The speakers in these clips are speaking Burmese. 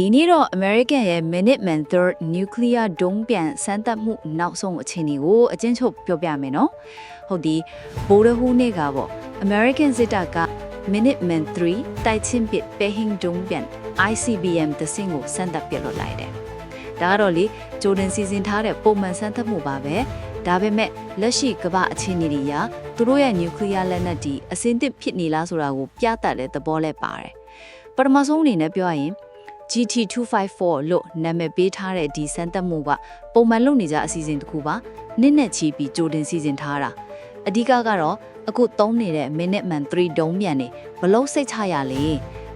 ဒီနေ့တော့ American ရဲ့ Minuteman Third Nuclear ဒုံးပြန်စမ်းသပ်မှုနောက်ဆုံးအခြေအနေကိုအကျဉ်းချုပ်ပြောပြမယ်နော်ဟုတ်ဒီဘိုးရဟူးနေ့ကပေါ့ American စစ်တပ်က Minuteman 3တိုက်ချင်းပစ်ပဲဟင်းဒုံးပြန် ICBM တစင်းကိုစမ်းသပ်ပြလွတ်လိုက်တယ်ဒါကတော့လေဂျိုဒန်စီစဉ်ထားတဲ့ပုံမှန်စမ်းသပ်မှုပါပဲဒါပေမဲ့လက်ရှိကမ္ဘာအခြေအနေတွေရာသူတို့ရဲ့ nuclear လက်နက်ဒီအစင်းသစ်ဖြစ်နေလားဆိုတာကိုပြသတဲ့သဘောလဲပါတယ်ပထမဆုံးအနေနဲ့ပြောရရင် GT254 လို့နာမည်ပေးထားတဲ့ဒီစမ်းသပ်မှုကပုံမှန်လုပ်နေကြအစီအစဉ်တစ်ခုပါနစ်နဲ့ချီပြီးကြိုတင်စီစဉ်ထားတာအဓိကကတော့အခုသုံးနေတဲ့ Minuteman 3ဒုံးမြန်နေဘလို့စိတ်ချရလဲ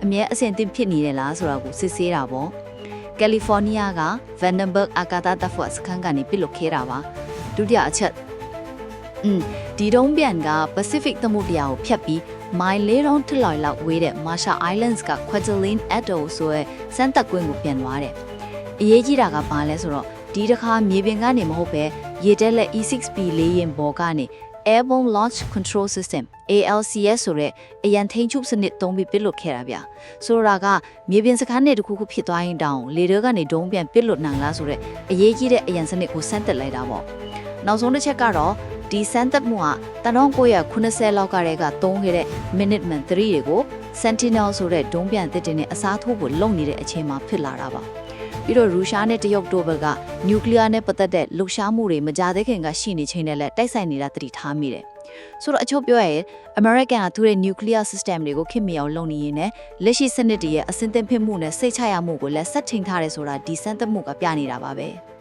အမြဲအဆင်သင့်ဖြစ်နေတယ်လားဆိုတာကိုစစ်ဆေးတာပေါ့ကယ်လီဖိုးနီးယားက Vandenberg အာကာသတပ်ဖွဲ့စခန်းကနေပစ်လွတ်ခဲ့တာပါဒုတိယအချက် อืมဒီဒုံးပြန်က Pacific သမုဒ္ဒရာကိုဖြတ်ပြီးမိုင်လေးတုံးထလောက်လောက်ဝေးတဲ့ Marshall Islands က Kwajalein Atoll ဆိုတဲ့စမ်းတပ်ကွင်းကိုပြန်သွားတယ်။အရေးကြီးတာကဘာလဲဆိုတော့ဒီတစ်ခါမြေပြင်ကနေမဟုတ်ပဲရေတက်လက် E6P လေးရင်ပေါ်ကနေ Airborne Launch Control System ALCS ဆိုတဲ့အရန်ထိန်ချုပ်စနစ်သုံးပြီးပစ်လွတ်ခဲ့တာဗျ။ဆိုတော့ကမြေပြင်စခန်းနဲ့တခုခုဖြစ်သွားရင်တောင်လေတွေကနေဒုံးပြန်ပစ်လွတ်နိုင်လားဆိုတဲ့အရေးကြီးတဲ့အရန်စနစ်ကိုစမ်းသပ်လိုက်တာပေါ့။နောက်ဆုံးတစ်ချက်ကတော့ ဒီစမ်းသပ်မှုက1980လောက်ကတည်းကသုံးခဲ့တဲ့ Minuteman 3တွေကို Sentinel ဆိုတဲ့ဒုံးပြန်သစ်တင်နဲ့အစားထိုးဖို့လုပ်နေတဲ့အချိန်မှာဖြစ်လာတာပါပြီးတော့ရုရှားနဲ့တရုတ်တို့ဘက်ကနျူကလ িয়ার နဲ့ပတ်သက်တဲ့လှုပ်ရှားမှုတွေမကြသေးခင်ကရှိနေချိန်နဲ့လည်းတိုက်ဆိုင်နေတာသတိထားမိတယ်ဆိုတော့အချို့ပြောရရင် American ကသူ့ရဲ့ nuclear system တွေကိုခင်မြောင်လုပ်နေရင်လည်းလက်ရှိစနစ်တွေရဲ့အစင်းသင့်ဖြစ်မှုနဲ့စိတ်ချရမှုကိုလည်းဆက်ချိန်ထားတယ်ဆိုတာဒီစမ်းသပ်မှုကပြနေတာပါပဲ။